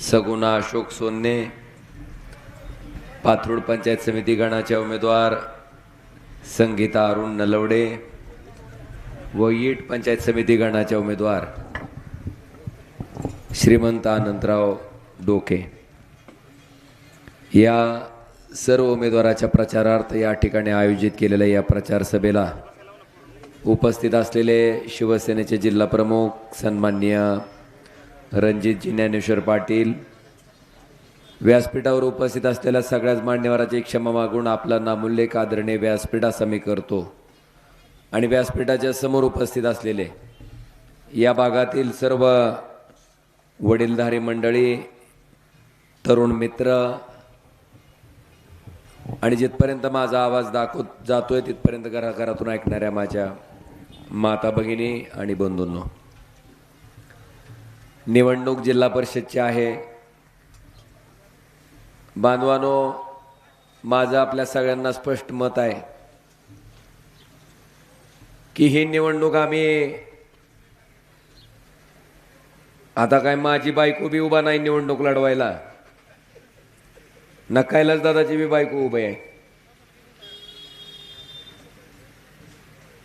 सगुणा अशोक सोन्ने पाथरूड पंचायत समिती गणाच्या उमेदवार संगीता अरुण नलवडे. व ईट पंचायत समिती गणाच्या उमेदवार श्रीमंत अनंतराव डोके. या सर्व उमेदवाराच्या प्रचारार्थ या ठिकाणी आयोजित केलेल्या या प्रचार सभेला उपस्थित असलेले शिवसेनेचे जिल्हा प्रमुख सन्माननीय रणजितजी ज्ञानेश्वर पाटील व्यासपीठावर उपस्थित असलेल्या सगळ्याच मान्यवराची क्षमा मागून आपला नामूल्य आदरणीय व्यासपीठास आम्ही करतो. आणि व्यासपीठाच्या समोर उपस्थित असलेले या भागातील सर्व वडीलधारी मंडळी तरुण मित्र आणि जिथपर्यंत माझा आवाज दाखवत जातोय तिथपर्यंत घराघरातून ऐकणाऱ्या माझ्या माता भगिनी आणि बंधूंनो निवडणूक जिल्हा परिषदची आहे. बांधवानो माझं आपल्या सगळ्यांना स्पष्ट मत आहे की ही निवडणूक आम्ही आता काय माझी बायको बी उभा नाही निवडणूक लढवायला. नकायलाच दादाची बी बायको उभी आहे.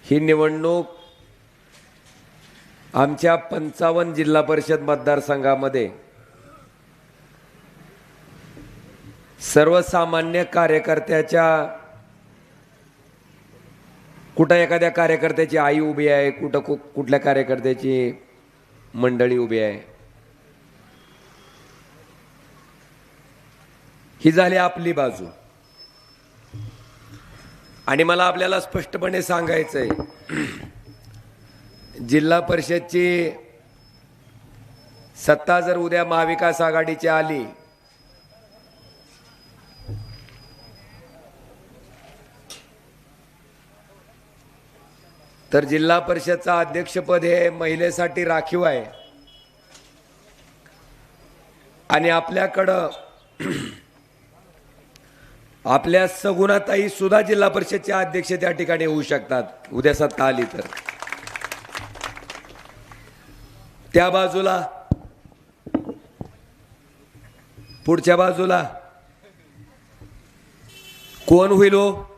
ही निवडणूक आमच्या पंचावन्न जिल्हा परिषद मतदारसंघामध्ये सर्वसामान्य कार्यकर्त्याच्या कुठं एखाद्या कार्यकर्त्याची आई उभी आहे कुठं कु कुठल्या कार्यकर्त्याची मंडळी उभी आहे. ही झाली आपली बाजू. आणि मला आपल्याला स्पष्टपणे सांगायचं आहे जिल्हा परिषदची सत्ता जर उद्या महाविकास आघाडीची आली तर जिल्हा परिषदचं अध्यक्षपद हे महिलेसाठी राखीव आहे. आणि आपल्याकडं आपल्या सगुणाताई सुद्धा जिल्हा परिषदचे अध्यक्ष त्या ठिकाणी होऊ शकतात उद्या सत्ता आली तर. त्या बाजूला. पुढच्या बाजूला. कोण होईल हो?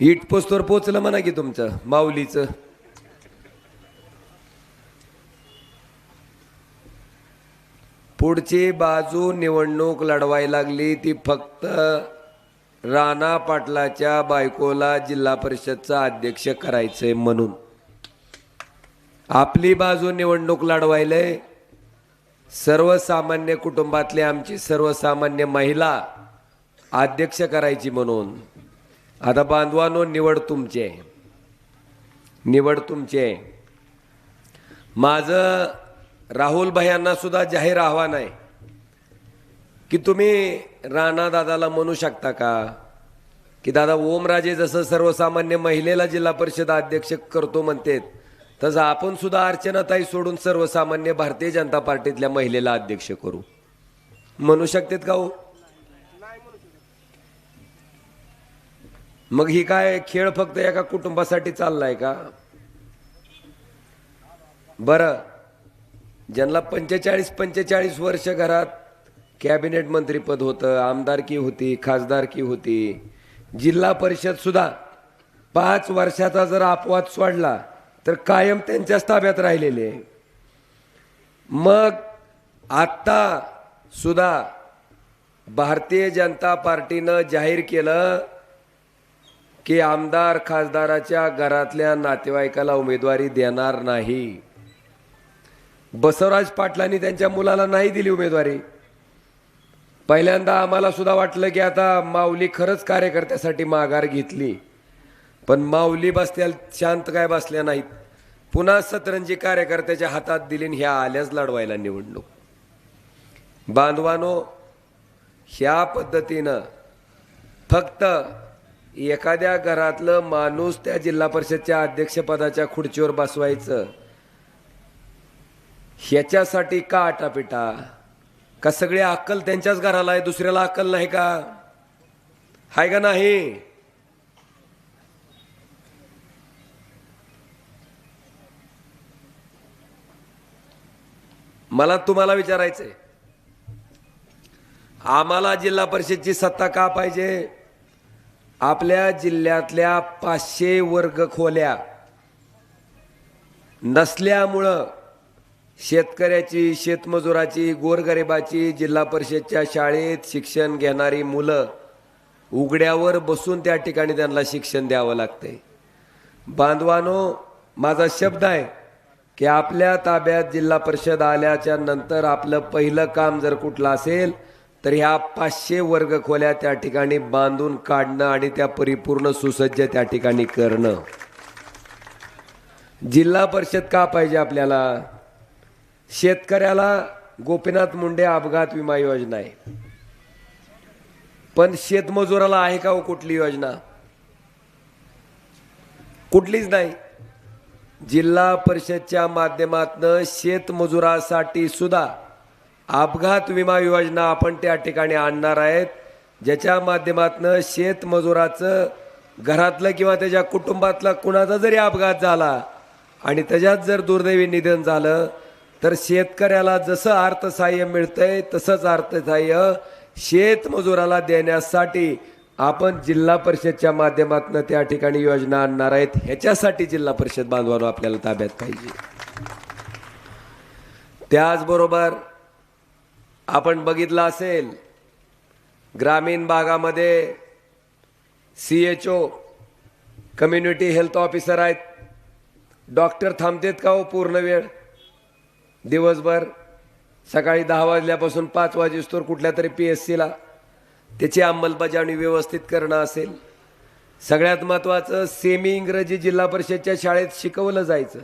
इट पोस्तवर पोचलं म्हणा की तुमचं माऊलीचं. पुढची बाजू निवडणूक लढवायला लागली ती फक्त राणा पाटलाच्या बायकोला जिल्हा परिषदचा अध्यक्ष करायचंय म्हणून. आपली बाजू निवडणूक लढवायलंय. सर्वसामान्य कुटुंबातली आमची सर्वसामान्य महिला अध्यक्ष करायची म्हणून. आता बांधवानो निवड तुमची आहे. निवड तुमची आहे. माझं राहुल भयांना सुद्धा जाहीर आव्हान आहे. की तुम्ही राणा दादाला म्हणू शकता का? की दादा ओमराजे जसं सर्वसामान्य महिलेला जिल्हा परिषद अध्यक्ष करतो म्हणतेत तसं आपण सुद्धा अर्चनाताई सोडून सर्वसामान्य भारतीय जनता पार्टीतल्या महिलेला अध्यक्ष करू. म्हणू शकतेत का हो? मग ही काय खेळ फक्त एका कुटुंबासाठी चाललाय का? बरं. ज्यांना पंचेचाळीस पंचेचाळीस वर्ष घरात कॅबिनेट मंत्रीपद होतं आमदारकी होती खासदारकी होती. जिल्हा परिषद सुद्धा पाच वर्षाचा जर अपवाद सोडला तर कायम त्यांच्याच ताब्यात राहिलेले. मग आत्ता सुद्धा भारतीय जनता पार्टीनं जाहीर केलं की आमदार खासदाराच्या घरातल्या नातेवाईकाला उमेदवारी देणार नाही. बसवराज पाटलांनी त्यांच्या मुलाला नाही दिली उमेदवारी. पहिल्यांदा आम्हाला सुद्धा वाटलं की आता माऊली खरंच कार्यकर्त्यासाठी माघार घेतली. पण माऊली बसल्या शांत काय बसल्या नाहीत. पुन्हा सतरंजी कार्यकर्त्याच्या हातात दिलीन ह्या आल्याच लढवायला निवडणूक. बांधवानो ह्या पद्धतीनं फक्त एखाद्या घरातलं माणूस त्या जिल्हा परिषदच्या अध्यक्षपदाच्या खुर्चीवर बसवायचं. ह्याच्यासाठी का आटापिटा का सगळी अक्कल त्यांच्याच घराला आहे दुसऱ्याला अक्कल नाही का? हाय का नाही? मला तुम्हाला विचारायचंय. आम्हाला जिल्हा परिषदची सत्ता का पाहिजे? आपल्या जिल्ह्यातल्या पाचशे वर्ग खोल्या नसल्यामुळं शेतकऱ्याची शेतमजुराची गोरगरिबाची जिल्हा परिषदच्या शाळेत शिक्षण घेणारी मुलं उघड्यावर बसून त्या ठिकाणी त्यांना शिक्षण द्यावं लागतंय बांधवानो माझा शब्द आहे की आपल्या ताब्यात जिल्हा परिषद आल्याच्यानंतर आपलं पहिलं काम जर कुठलं असेल तर ह्या पाचशे वर्ग खोल्या त्या ठिकाणी बांधून काढणं आणि त्या परिपूर्ण सुसज्ज त्या ठिकाणी करणं. जिल्हा परिषद का पाहिजे आपल्याला? शेतकऱ्याला गोपीनाथ मुंडे अपघात विमा योजना आहे. पण शेतमजुराला आहे का हो कुठली योजना? कुठलीच नाही. जिल्हा परिषदच्या माध्यमातनं शेतमजुरासाठी सुद्धा अपघात विमा योजना आपण त्या ठिकाणी आणणार आहेत. ज्याच्या माध्यमातनं शेतमजुराचं घरातलं किंवा त्याच्या कुटुंबातला कुणाचा जरी अपघात झाला आणि त्याच्यात जर दुर्दैवी निधन झालं तर शेतकऱ्याला जसं अर्थसहाय्य मिळतंय तसंच अर्थसहाय्य शेतमजुराला देण्यासाठी आपण जिल्हा परिषदच्या माध्यमातून त्या ठिकाणी योजना आणणार आहेत. ह्याच्यासाठी जिल्हा परिषद बांधवांनो आपल्याला ताब्यात पाहिजे. त्याचबरोबर आपण बघितलं असेल ग्रामीण भागामध्ये C H O community health officer आहेत. डॉक्टर थांबतेत का हो? पूर्ण वेळ? दिवसभर सकाळी दहा वाजल्यापासून पाच वाजेस्तोर कुठल्या तरी पी एस सीला त्याची अंमलबजावणी व्यवस्थित करणं असेल. सगळ्यात महत्त्वाचं सेमी इंग्रजी जिल्हा परिषदच्या शाळेत शिकवलं जायचं.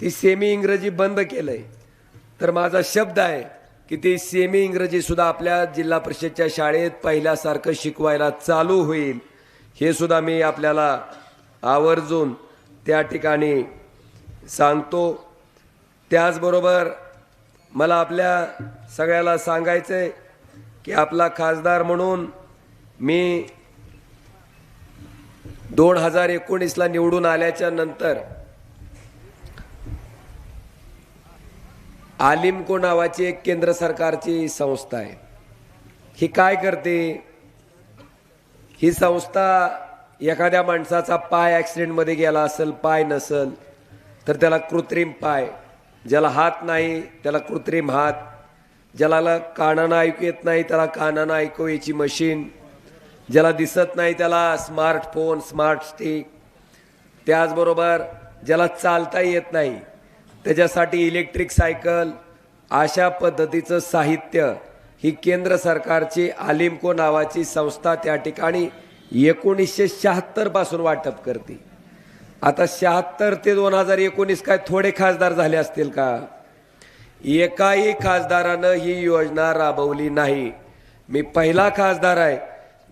ती सेमी इंग्रजी बंद केलंय. तर माझा शब्द आहे की ती सेमी इंग्रजीसुद्धा आपल्या जिल्हा परिषदच्या शाळेत पहिल्यासारखं शिकवायला चालू होईल. हे सुद्धा मी आपल्याला आवर्जून त्या ठिकाणी सांगतो. त्याचबरोबर मला आपल्या सगळ्याला सांगायचं आहे की आपला खासदार म्हणून मी दोन हजार एकोणीसला निवडून आल्याच्यानंतर आलिमको नावाची एक केंद्र सरकारची संस्था आहे. ही काय करते? ही संस्था एखाद्या माणसाचा पाय ॲक्सिडेंटमध्ये गेला असेल पाय नसेल तर त्याला कृत्रिम पाय ज्याला हात नाही त्याला कृत्रिम हात. ज्याला कानानं ऐकू येत नाही त्याला कानानं ऐकू याची मशीन. ज्याला दिसत नाही त्याला स्मार्टफोन स्मार्ट स्टिक त्याचबरोबर ज्याला चालता येत नाही त्याच्यासाठी इलेक्ट्रिक सायकल अशा पद्धतीचं साहित्य ही केंद्र सरकारची आलिमको नावाची संस्था त्या ठिकाणी एकोणीसशे शहात्तरपासून वाटप करते. आता शहात्तर ते दोन हजार एकोणीस काय थोडे खासदार झाले असतील का? एकाही खासदारानं ही योजना राबवली नाही. मी पहिला खासदार आहे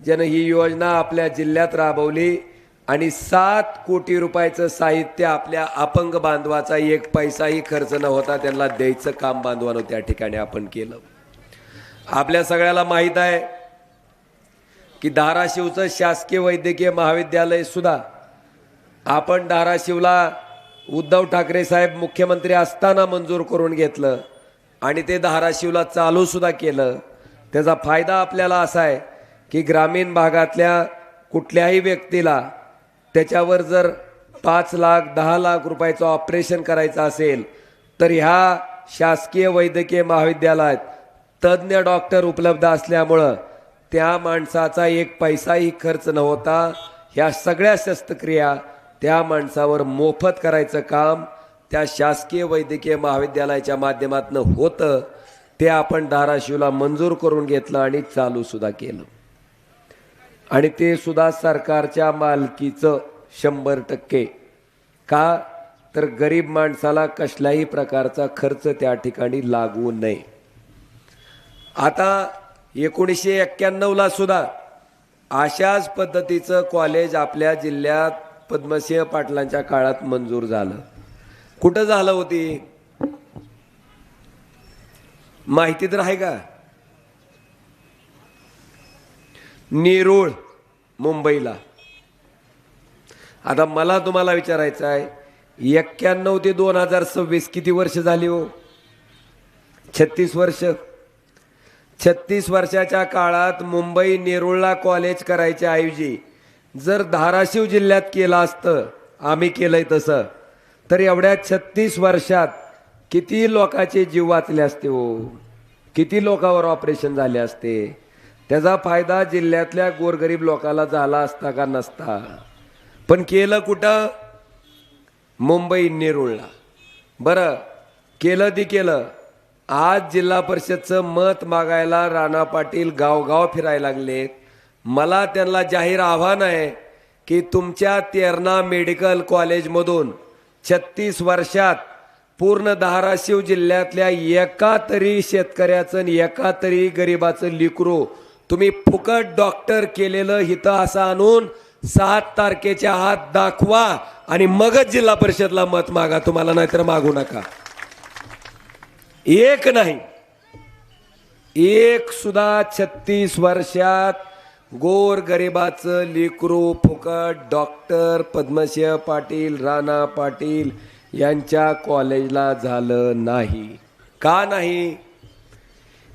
ज्यानं ही योजना आपल्या जिल्ह्यात राबवली आणि सात कोटी रुपयाचं साहित्य आपल्या अपंग बांधवाचा एक पैसाही खर्च न होता त्यांना द्यायचं काम बांधवानं त्या ठिकाणी आपण केलं. आपल्या सगळ्याला माहीत आहे की धाराशिवचं शासकीय वैद्यकीय महाविद्यालय सुद्धा आपण धाराशिवला उद्धव ठाकरे साहेब मुख्यमंत्री असताना मंजूर करून घेतलं आणि ते धाराशिवला चालूसुद्धा केलं. त्याचा फायदा आपल्याला असा आहे की ग्रामीण भागातल्या कुठल्याही व्यक्तीला त्याच्यावर जर पाच लाख दहा लाख रुपयाचं ऑपरेशन करायचं असेल तर ह्या शासकीय वैद्यकीय महाविद्यालयात तज्ज्ञ डॉक्टर उपलब्ध असल्यामुळं त्या माणसाचा एक पैसाही खर्च न होता ह्या सगळ्या शस्त्रक्रिया त्या माणसावर मोफत करायचं काम त्या शासकीय वैद्यकीय महाविद्यालयाच्या माध्यमातून होतं ते आपण धाराशिवला मंजूर करून घेतलं आणि चालू सुद्धा केलं. आणि ते सुद्धा सरकारच्या मालकीचं शंभर टक्के. का? तर गरीब माणसाला कसल्याही प्रकारचा खर्च त्या ठिकाणी लागू नये. आता एकोणीसशे एक्क्याण्णवला सुद्धा अशाच पद्धतीचं कॉलेज आपल्या जिल्ह्यात पद्मसिंह पाटलांच्या काळात मंजूर झालं. कुठं झालं होती माहिती तर आहे का? नेरूळ मुंबईला. आता मला तुम्हाला विचारायचं आहे एक्क्याण्णव ते दोन हजार सव्वीस किती वर्ष झाली हो? छत्तीस वर्ष. छत्तीस वर्षाच्या काळात मुंबई नेरुळला कॉलेज करायच्या ऐवजी जर धाराशिव जिल्ह्यात केलं असतं आम्ही केलंय तसं तर एवढ्या छत्तीस वर्षात किती लोकांचे जीव वाचले असते हो? किती लोकांवर ऑपरेशन झाले असते? त्याचा फायदा जिल्ह्यातल्या गोरगरीब लोकाला झाला असता का नसता? पण केलं कुठं? मुंबई नेरुळला. बरं केलं ती केलं. आज जिल्हा परिषदचं मत मागायला राणा पाटील गावगाव फिरायला लागलेत. मला त्यांना जाहीर आव्हान आहे की तुमच्या तेरणा मेडिकल कॉलेजमधून छत्तीस वर्षात पूर्ण धाराशिव जिल्ह्यातल्या एका तरी शेतकऱ्याचं आणि एका तरी गरिबाचं लिकरू तुम्ही फुकट डॉक्टर केलेलं हिथं असं आणून सात तारखेच्या हात दाखवा आणि मगच जिल्हा परिषदला मत मागा. तुम्हाला नाहीतर मागू नका. एक नाही. एक सुद्धा छत्तीस वर्षात गोर गरिबाचं लेकरू फुकट डॉक्टर पद्मसिंह पाटील राणा पाटील यांच्या कॉलेजला झालं नाही. का नाही?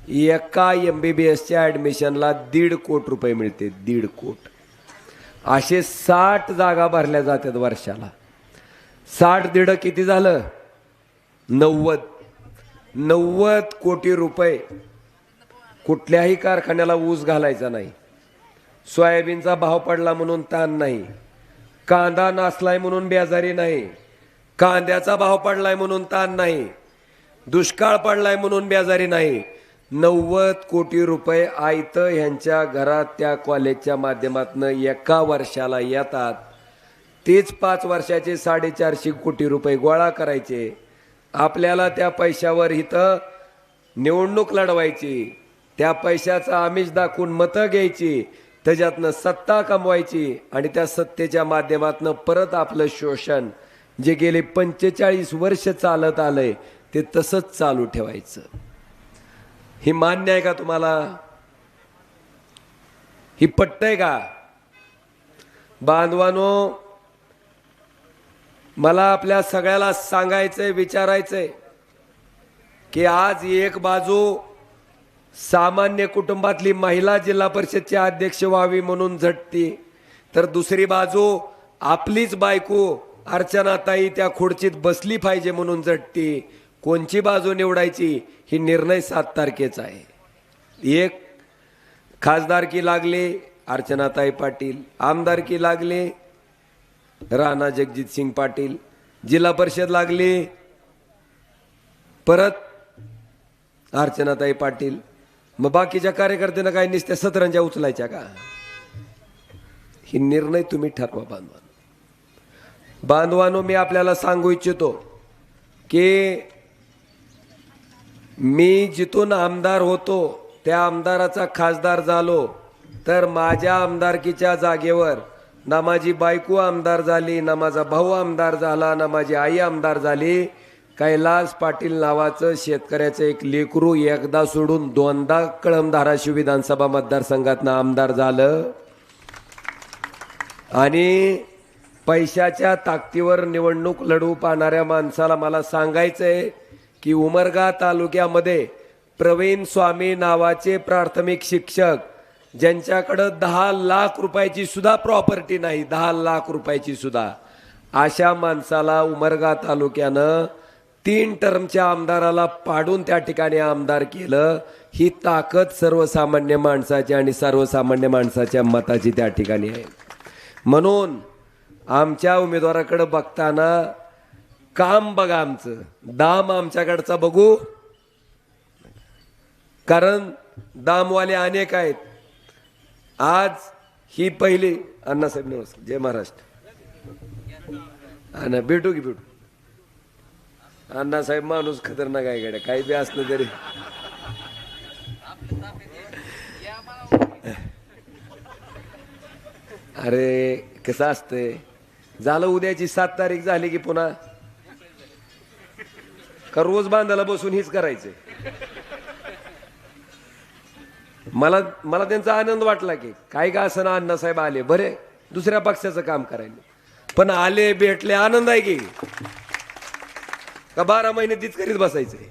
एका एम बी बी एसच्या ॲडमिशनला दीड कोट रुपये मिळते दीड कोट. असे साठ जागा भरल्या जातात वर्षाला. साठ दीड किती झालं? नव्वद. नव्वद कोटी रुपये. कुठल्याही कारखान्याला ऊस घालायचा नाही. सोयाबीनचा भाव पडला म्हणून ताण नाही. कांदा नासलाय म्हणून बेजारी नाही. कांद्याचा भाव पडलाय म्हणून ताण नाही. दुष्काळ पडलाय म्हणून बेजारी नाही. नव्वद कोटी रुपये आयत ह्यांच्या घरात त्या कॉलेजच्या माध्यमातून एका वर्षाला येतात. तेच पाच वर्षाचे साडेचारशे कोटी रुपये गोळा करायचे. आपल्याला त्या पैशावर इथं निवडणूक लढवायची. त्या पैशाचा आमिष दाखवून मतं घ्यायची. त्याच्यातनं सत्ता कमवायची आणि त्या सत्तेच्या माध्यमातनं परत आपलं शोषण जे गेले पंचेचाळीस वर्ष चालत आलंय ते तसंच चालू ठेवायचं. ही मान्य आहे का तुम्हाला? ही पटतंय का? बांधवानो मला आपल्या सगळ्याला सांगायचंय विचारायचंय की आज एक बाजू सामान्य कुटुंबातली महिला जिल्हा परिषदची अध्यक्ष व्हावी म्हणून झटती. तर दुसरी बाजू आपलीच बायको अर्चनाताई त्या खुर्चीत बसली पाहिजे म्हणून झटती. कोणची बाजू निवडायची ही निर्णय सात तारखेचा आहे. एक खासदारकी लागले? अर्चनाताई पाटील. आमदारकी लागले? राणा जगजित सिंग पाटील. जिल्हा परिषद लागली? परत अर्चनाताई पाटील. मग बाकीच्या कार्यकर्त्यांना काय निसत्या सतरंजा उचलायच्या का? ही निर्णय तुम्ही ठरवा बांधवान. बांधवानो मी आपल्याला सांगू इच्छितो की मी जिथून आमदार होतो त्या आमदाराचा खासदार झालो तर माझ्या आमदारकीच्या जागेवर ना माझी बायको आमदार झाली ना माझा भाऊ आमदार झाला ना माझी आई आमदार झाली कैलास पाटील नावाचं शेतकऱ्याचं एक लेकरू एकदा सोडून दोनदा कळम धाराशिव विधानसभा मतदारसंघातनं आमदार झालं. आणि पैशाच्या ताकदीवर निवडणूक लढवू पाहणाऱ्या माणसाला मला सांगायचंय की उमरगा तालुक्यामध्ये प्रवीण स्वामी नावाचे प्राथमिक शिक्षक ज्यांच्याकडं दहा लाख रुपयाची सुद्धा प्रॉपर्टी नाही दहा लाख रुपयाची सुद्धा अशा माणसाला उमरगा तालुक्यानं तीन टर्मच्या आमदाराला पाडून त्या ठिकाणी आमदार केलं. ही ताकद सर्वसामान्य माणसाची आणि सर्वसामान्य माणसाच्या मताची त्या ठिकाणी आहे. म्हणून आमच्या उमेदवाराकडे बघताना काम बघा आमचं. दाम आमच्याकडचा बघू. कारण दामवाले अनेक आहेत. आज ही पहिली अण्णासाहेब नमस्कार जय महाराष्ट्र. भेटू की भेटू? अण्णासाहेब माणूस खतरनाक आहे गड्या. काही बी असलं तरी. अरे कसं असतंय? झालं उद्याची सात तारीख झाली की पुन्हा? का रोज बांधायला बसून हीच करायचंय? मला मला त्यांचा आनंद वाटला की काय का असं ना अण्णासाहेब आले. बरे दुसऱ्या पक्षाचं काम करायला. पण आले भेटले आनंद आहे की. का बारा महिने तीच करीत बसायचंय?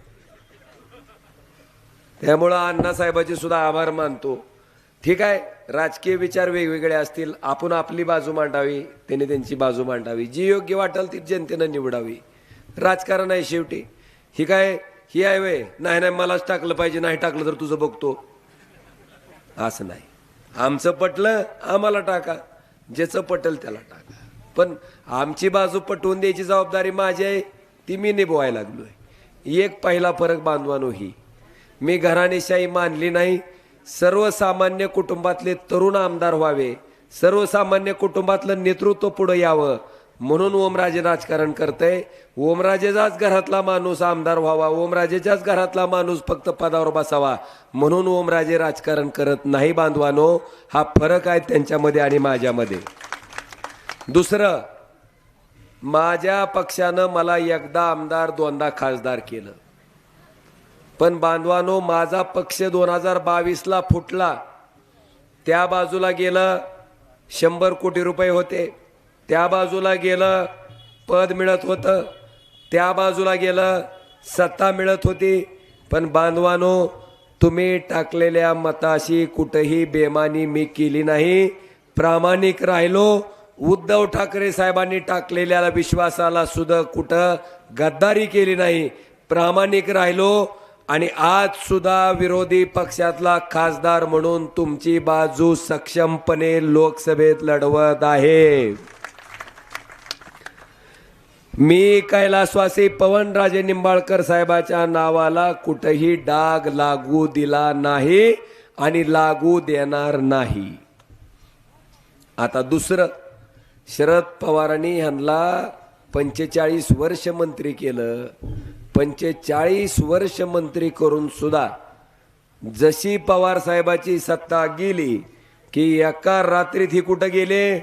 त्यामुळं अण्णासाहेबाचे सुद्धा आभार मानतो. ठीक आहे राजकीय विचार वेगवेगळे असतील. आपण आपली बाजू मांडावी त्यांनी त्यांची बाजू मांडावी. जी योग्य वाटेल ती जनतेनं निवडावी. राजकारण आहे शेवटी. ही काय ही आहे वे नाही नाही मलाच टाकलं पाहिजे. नाही टाकलं तर तुझं बघतो. असं नाही. आमचं पटलं आम्हाला टाका. ज्याचं पटल त्याला टाका. पण आमची बाजू पटवून द्यायची जबाबदारी माझी आहे. ती मी निभवायला लागलो आहे एक पहिला फरक बांधवानो ही. मी घराणेशाही मानली नाही सर्वसामान्य कुटुंबातले तरुण आमदार व्हावे सर्वसामान्य कुटुंबातलं नेतृत्व पुढं यावं म्हणून ओमराजे राजकारण करतंय. ओमराजेचाच घरातला माणूस आमदार व्हावा ओमराजेच्याच घरातला माणूस फक्त पदावर बसावा म्हणून ओमराजे राजकारण करत नाही बांधवानो. हा फरक आहे त्यांच्यामध्ये आणि माझ्यामध्ये. दुसरं माझ्या पक्षानं मला एकदा आमदार दोनदा खासदार केलं. पण बांधवानो माझा पक्ष दोन हजार बावीसला फुटला. त्या बाजूला गेलं शंभर कोटी रुपये होते. त्या बाजूला गेलं पद मिळत होतं. त्या बाजूला गेलं सत्ता मिळत होती. पण बांधवानो तुम्ही टाकलेल्या मताशी कुठंही बेमानी मी केली नाही. प्रामाणिक राहिलो. उद्धव ठाकरे साहेबांनी टाकलेल्या विश्वासाला सुद्धा कुठं गद्दारी केली नाही प्रामाणिक राहिलो आणि आज सुद्धा विरोधी पक्षातला खासदार म्हणून तुमची बाजू सक्षमपणे लोकसभेत लढवत आहे. मी कैलासवासी पवनराजे निंबाळकर साहेबाच्या नावाला कुठंही डाग लागू दिला नाही आणि लागू देणार नाही. आता दुसरं शरद पवारांनी ह्यांना पंचेचाळीस वर्ष मंत्री केलं. पंचेचाळीस वर्ष मंत्री करून सुद्धा जशी पवार साहेबाची सत्ता गेली की एका रात्रीत ही कुठं गेले?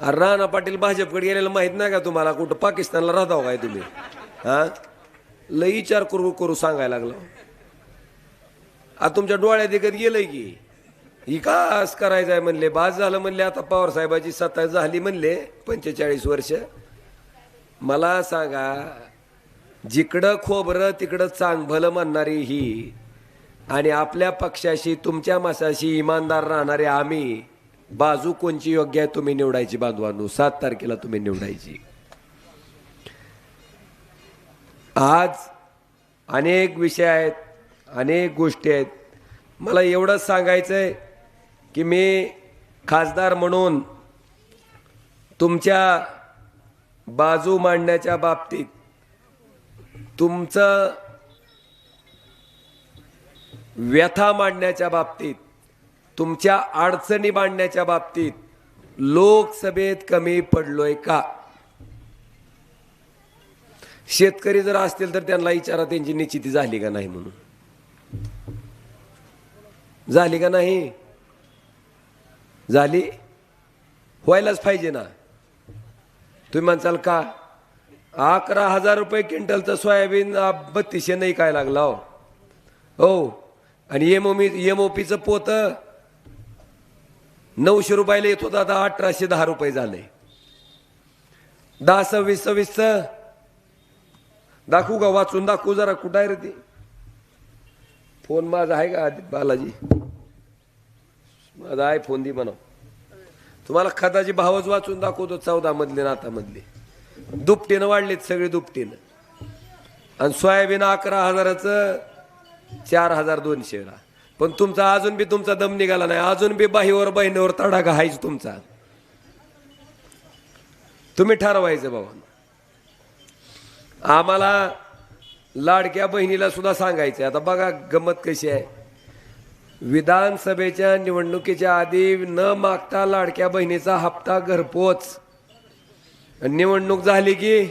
अरे राणा पाटील भाजपकडे गेलेलं माहीत नाही का तुम्हाला? कुठं पाकिस्तानला राहता हो काय तुम्ही? हा? लई विचार करू करू सांगायला लागलो. आता तुमच्या डोळ्यात एकत गेलंय की. विकास करायचा करायचं आहे म्हणले बाज झालं म्हणले आता पवार साहेबाची सत्ता झाली म्हणले पंचेचाळीस वर्ष. मला सांगा जिकडं खोबरं तिकडं चांग भलं म्हणणारी ही आणि आपल्या पक्षाशी तुमच्या मसाशी इमानदार राहणारे आम्ही बाजू कोणची योग्य आहे तुम्ही निवडायची बांधवानू? सात तारखेला तुम्ही निवडायची. आज अनेक विषय आहेत अनेक गोष्टी आहेत. मला एवढंच सांगायचं आहे की मी खासदार म्हणून तुमच्या बाजू मांडण्याच्या बाबतीत तुमचं व्यथा मांडण्याच्या बाबतीत तुमच्या अडचणी मांडण्याच्या बाबतीत लोकसभेत कमी पडलोय का? शेतकरी जर असतील तर त्यांना विचारा त्यांची निश्चिती झाली का नाही म्हणून? झाली का नाही? झाली? व्हायलाच पाहिजे ना. तुम्ही म्हणसाल का? अकरा हजार रुपये क्विंटलचं सोयाबीन बत्तीसशे नाही काय लागला हो? हो. आणि एम ओमी एम ओ पीचं पोत नऊशे रुपयाला येत होतं आता अठराशे दहा रुपये झाले. दहा सव्वीस सव्वीसचं दाखवू का? वाचून दाखवू जरा कुठं आहे रे ती? फोन माझा आहे का आधी बालाजी? माझा फोंदी फोन म्हणा. तुम्हाला खताची भावच वाचून दाखवतो चौदा मधले नातामधले मधले दुपटीनं वाढलेत सगळे दुपटीनं. आणि सोयाबीन अकरा हजाराचं चार हजार दोनशेला पण तुमचा अजून बी तुमचा दम निघाला नाही. अजून बी बाहीवर बहिणीवर तडाखा हायच तुमचा. तुम्ही ठरवायचं बाबा. आम्हाला लाडक्या बहिणीला सुद्धा सांगायचं आता बघा गमत कशी आहे. विधानसभेच्या निवडणुकीच्या आधी न मागता लाडक्या बहिणीचा हप्ता घरपोच. निवडणूक झाली की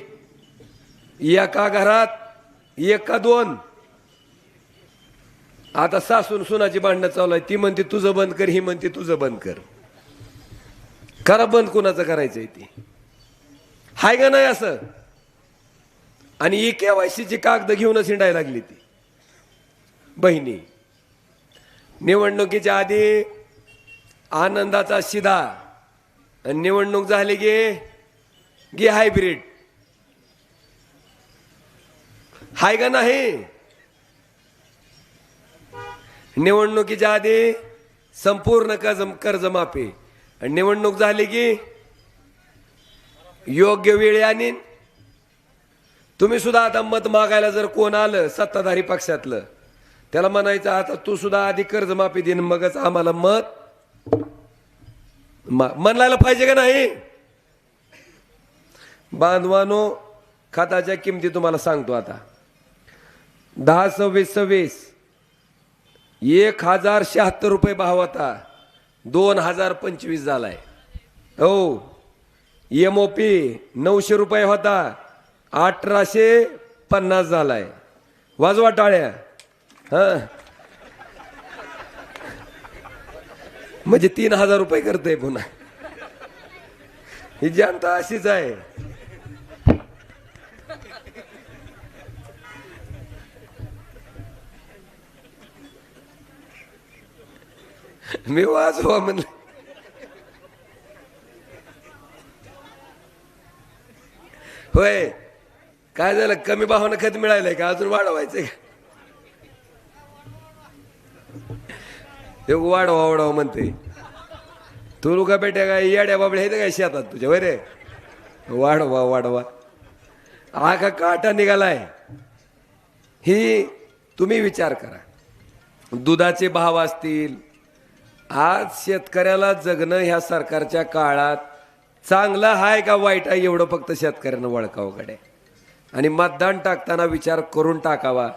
एका घरात एका दोन. आता सासून सुनाची भांडणं चालू आहे ती म्हणते तुझं बंद कर. ही म्हणते तुझं बंद कर. खरं बंद कुणाचं आहे ती? हाय का नाही असं? आणि ई केवायसीची कागद घेऊनच हिंडायला लागली ती. बहिणी निवडणुकीच्या आधी आनंदाचा शिधा आणि निवडणूक झाली की गी हायब्रिड हाय का नाही? निवडणुकीच्या आधी संपूर्ण कर्ज कर्जमाफी. आणि निवडणूक झाली की योग्य वेळी आणि तुम्ही सुद्धा आता मत मागायला जर कोण आलं सत्ताधारी पक्षातलं त्याला म्हणायचं आता तू सुद्धा आधी कर्जमाफी देईन मगच आम्हाला मत. म्हणायला पाहिजे का नाही? बांधवानो खताच्या किमती तुम्हाला सांगतो आता. दहा सव्वीस सव्वीस एक हजार शहात्तर रुपये भाव होता दोन हजार पंचवीस झालाय. हो. एम ओ पी नऊशे रुपये होता. अठराशे पन्नास झालाय. वाजवा टाळ्या. म्हणजे तीन हजार रुपये करते पुन्हा. ही जनता अशीच आहे. मी वाजवा म्हणलं. होय काय झालं? कमी भावानं खत मिळालंय का? अजून वाढवायचंय का? हे वाढवा वाढवा म्हणते. तू का बेट्या काय येड्या बाबड्या आहेत काय शेतात तुझ्या बरे वाढवा वाढवा. आखा का काटा निघालाय. ही तुम्ही विचार करा. दुधाचे भाव असतील आज शेतकऱ्याला जगणं ह्या सरकारच्या काळात चांगलं आहे का वाईट आहे एवढं फक्त शेतकऱ्यानं वळकावकडे आणि मतदान टाकताना विचार करून टाकावा.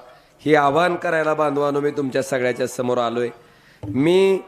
हे आवाहन करायला बांधवानो मी तुमच्या सगळ्याच्या समोर आलोय. मी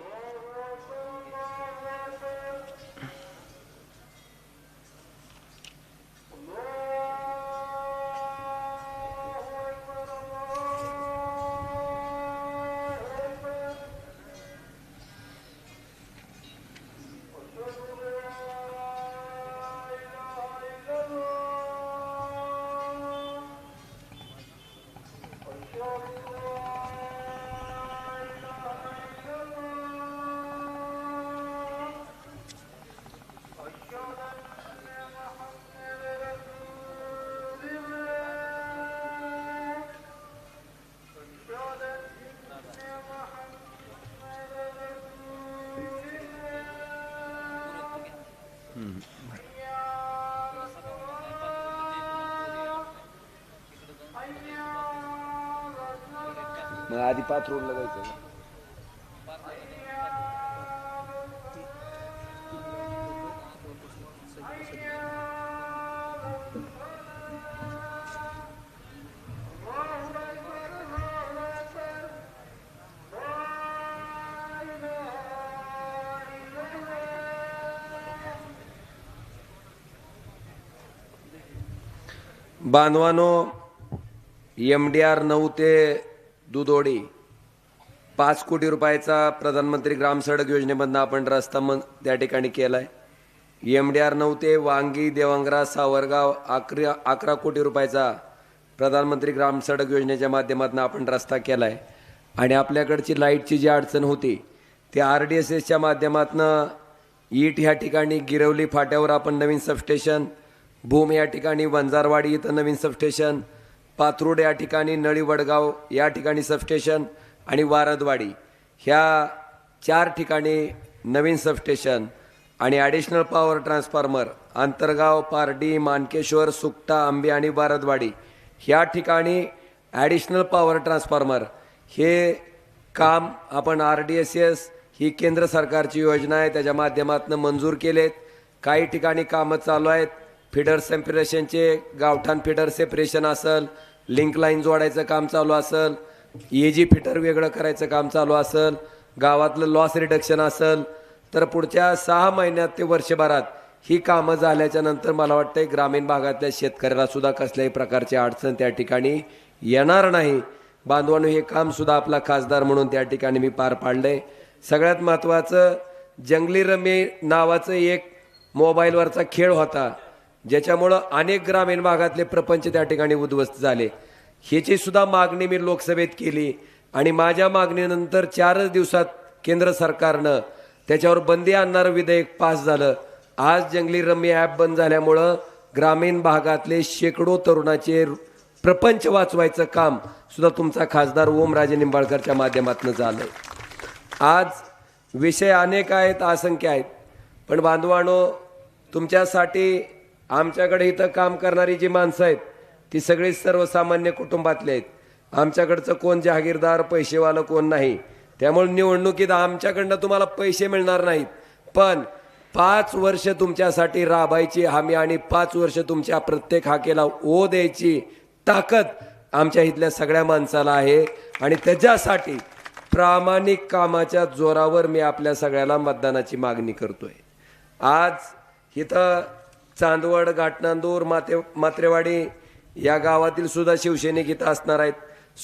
मग आधी पाथरोडला जायचं बांधवानो एम डी आर नऊ ते दुधोडी. पाच कोटी रुपयाचा प्रधानमंत्री ग्राम सडक योजनेमधनं आपण रस्ता मन त्या ठिकाणी केला आहे एम डी आर नऊ ते वांगी देवांगरा सावरगाव अकरा अकरा कोटी रुपयाचा प्रधानमंत्री ग्राम सडक योजनेच्या माध्यमातून आपण रस्ता केला आहे आणि आपल्याकडची लाईटची जी अडचण होती ती आर डी एस एसच्या माध्यमातून ईट ह्या ठिकाणी गिरवली फाट्यावर आपण नवीन सबस्टेशन भूम या ठिकाणी वंजारवाडी इथं नवीन सबस्टेशन पाथरूड या ठिकाणी नळी वडगाव या ठिकाणी सबस्टेशन आणि वारदवाडी. ह्या चार ठिकाणी नवीन सबस्टेशन आणि additional power transformer Antargaon Pardi Mankeshwar Sukta Ambe आणि वारदवाडी. ह्या ठिकाणी ॲडिशनल पॉवर ट्रान्सफॉर्मर हे काम आपण आर डी एस एस ही केंद्र सरकारची योजना आहे त्याच्या माध्यमातून मंजूर केलेत. काही ठिकाणी कामं चालू आहेत. फिडर सेपरेशनचे गावठाण फिडर सेपरेशन असेल लिंक लाईन जोडायचं काम चालू असेल ए जी फिटर वेगळं करायचं काम चालू असेल गावातलं लॉस रिडक्शन असेल तर पुढच्या सहा महिन्यात ते वर्षभरात ही कामं झाल्याच्यानंतर मला वाटतंय ग्रामीण भागातल्या शेतकऱ्याला सुद्धा कसल्याही प्रकारची अडचण त्या ठिकाणी येणार नाही. बांधवानं हे काम सुद्धा आपला खासदार म्हणून त्या ठिकाणी मी पार पाडलंय. सगळ्यात महत्त्वाचं जंगली रमी नावाचं एक मोबाईलवरचा खेळ होता. ज्याच्यामुळं अनेक ग्रामीण भागातले प्रपंच त्या ठिकाणी उद्ध्वस्त झाले. ह्याची सुद्धा मागणी मी लोकसभेत केली आणि माझ्या मागणीनंतर चारच दिवसात केंद्र सरकारनं त्याच्यावर बंदी आणणारं विधेयक पास झालं. आज जंगली रम्य ॲप बंद झाल्यामुळं ग्रामीण भागातले शेकडो तरुणाचे प्रपंच वाचवायचं काम सुद्धा तुमचा खासदार ओमराजे निंबाळकरच्या माध्यमातून झालं आज विषय अनेक आहेत असंख्य आहेत. पण बांधवानो तुमच्यासाठी आमच्याकडे इथं काम करणारी जी माणसं आहेत ती सगळी सर्वसामान्य कुटुंबातली आहेत. आमच्याकडचं कोण जहागीरदार पैसेवालं कोण नाही. त्यामुळे निवडणुकीत आमच्याकडनं तुम्हाला पैसे मिळणार नाहीत. पण पाच वर्ष तुमच्यासाठी राबायची हमी आणि पाच वर्ष तुमच्या प्रत्येक हाकेला ओ द्यायची ताकद आमच्या इथल्या सगळ्या माणसाला आहे. आणि त्याच्यासाठी प्रामाणिक कामाच्या जोरावर मी आपल्या सगळ्याला मतदानाची मागणी करतोय. आज इथं चांदवड घाटनांदूर माते मात्रेवाडी या गावातील सुद्धा शिवसैनिक इथं असणार आहेत.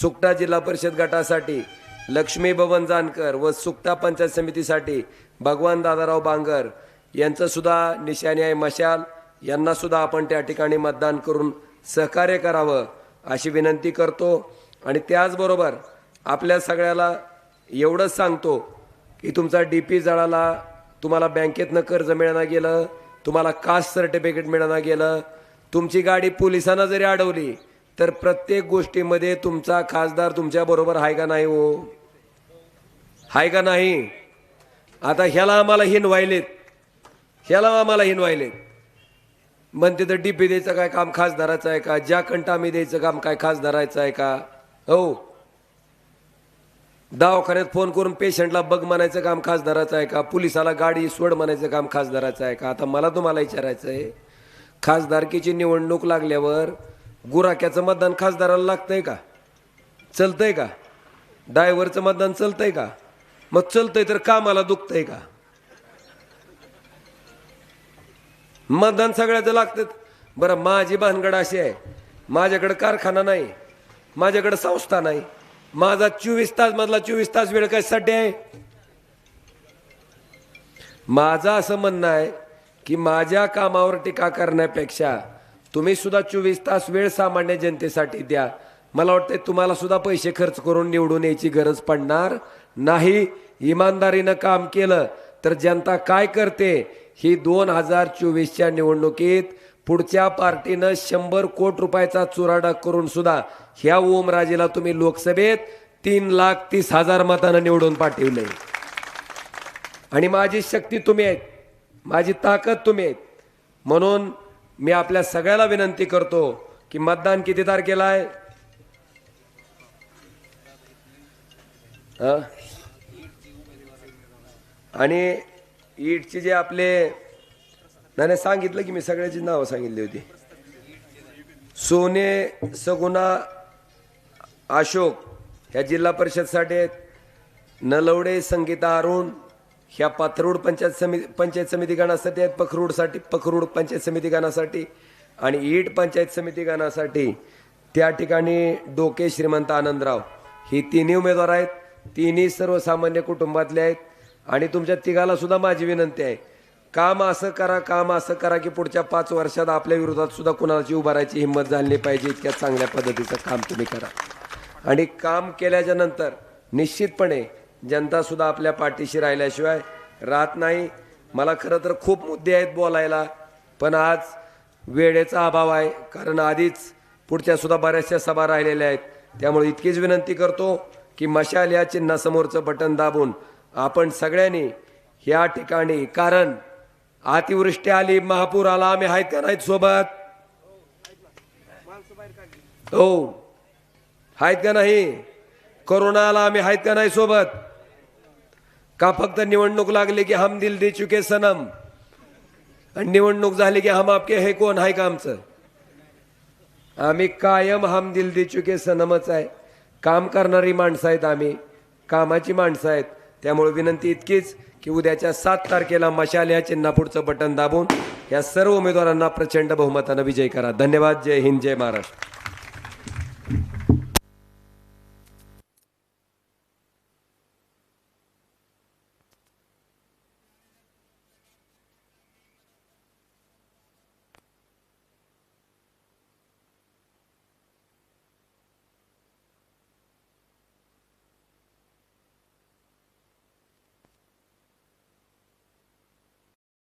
सुकटा जिल्हा परिषद गटासाठी लक्ष्मी बबन जानकर व सुकटा पंचायत समितीसाठी भगवान दादाराव बांगर यांचं सुद्धा निशाणी आहे. मशाल यांना सुद्धा आपण त्या ठिकाणी मतदान करून सहकार्य करावं अशी विनंती करतो. आणि त्याचबरोबर आपल्या सगळ्याला एवढंच सांगतो की तुमचा डी पी जळाला तुम्हाला बँकेतनं कर्ज मिळणं गेलं तुम्हाला कास्ट सर्टिफिकेट मिळणं गेलं. तुमची गाडी पोलिसांना जरी अडवली तर प्रत्येक गोष्टीमध्ये तुमचा खासदार तुमच्या बरोबर आहे का नाही हो? आहे का नाही? आता ह्याला आम्हाला हिनवायलेत. ह्याला आम्हाला हिनवायलेत. म्हणते तर डीपी द्यायचं काय काम खासदाराचं आहे का? ज्या कंटा आम्ही द्यायचं काम काय खासदाराचं आहे का? हो. दवाखान्यात फोन करून पेशंटला बघ म्हणायचं काम खासदाराचं आहे का? पोलिसाला गाडी सोड म्हणायचं काम खासदाराचं आहे का? आता मला तुम्हाला विचारायचं आहे खासदारकीची निवडणूक लागल्यावर गुराक्याचं मतदान खासदाराला लागतंय का? चलतंय का? डायव्हरचं मतदान चलतंय का? मग चलतंय तर कामाला दुखतंय का? मतदान सगळ्याचं लागतं बरं माझी भानगड अशी आहे. माझ्याकडं कारखाना नाही. माझ्याकडं संस्था नाही. माझा चोवीस तास मधला चोवीस तास वेळ कशासाठी आहे? माझं असं म्हणणं आहे की माझ्या कामावर टीका करण्यापेक्षा तुम्ही सुद्धा चोवीस तास वेळ सामान्य जनतेसाठी द्या. मला वाटतं तुम्हाला सुद्धा पैसे खर्च करून निवडून यायची गरज पडणार नाही. इमानदारीनं काम केलं तर जनता काय करते? ही दोन हजार चोवीसच्या निवडणुकीत पुढच्या पार्टीनं शंभर कोटी रुपयाचा चुराडा करून सुद्धा ह्या ओमराजेला तुम्ही लोकसभेत तीन लाख तीस हजार मतानं निवडून पाठवले. आणि माझी शक्ती तुम्ही आहेत माझी ताकद तुम्ही आहेत. म्हणून मी आपल्या सगळ्याला विनंती करतो की मतदान किती तारखेला आहे? आणि ईटचे जे आपले नाही नाही, सांगितलं की मी सगळ्याची नावं सांगितली होती. सोने सगुणा अशोक ह्या जिल्हा परिषदसाठी आहेत. नलवडे संगीता अरुण ह्या पाथरूड पंचायत समिती पंचायत समिती गणासाठी आहेत. पखरूडसाठी पखरूड पंचायत समिती गणासाठी आणि ईट पंचायत समिती गणासाठी. त्या ठिकाणी डोके श्रीमंत आनंदराव ही तिन्ही उमेदवार आहेत. तिन्ही सर्वसामान्य कुटुंबातले आहेत. आणि तुमच्या तिघाला सुद्धा माझी विनंती आहे. काम असं करा काम असं करा की पुढच्या पाच वर्षात आपल्या विरोधात सुद्धा कुणाची उभारायची हिंमत झाली पाहिजे. इतक्या चांगल्या पद्धतीचं काम तुम्ही करा. आणि काम केल्याच्यानंतर निश्चितपणे जनता सुद्धा आपल्या पाठीशी राहिल्याशिवाय राहत नाही. मला खरं तर खूप मुद्दे आहेत बोलायला पण आज वेळेचा अभाव आहे. कारण आधीच पुढच्या सुद्धा बऱ्याचशा सभा राहिलेल्या आहेत. त्यामुळे इतकीच विनंती करतो की मशाल या चिन्हासमोरचं बटन दाबून आपण सगळ्यांनी ह्या ठिकाणी कारण अतिवृष्टी आली महापूर आला आम्ही आहेत का नाहीत सोबत? हो. आहेत का नाही? कोरोना आला आम्ही आहेत का नाही सोबत? का फक्त निवडणूक लागली की हम दिल दे चुके सनम? आणि निवडणूक झाली की हम आपके हे कोण? आहे का आमचं? आम्ही कायम हम दिल दे चुके सनमच आहे. काम करणारी माणसं आहेत आम्ही. कामाची माणसं आहेत. त्यामुळे विनंती इतकीच की उद्याच्या सात तारखेला मशाल या चिन्हापुढचं बटन दाबून या सर्व उमेदवारांना प्रचंड बहुमतानं विजय करा. धन्यवाद. जय हिंद. जय महाराष्ट्र.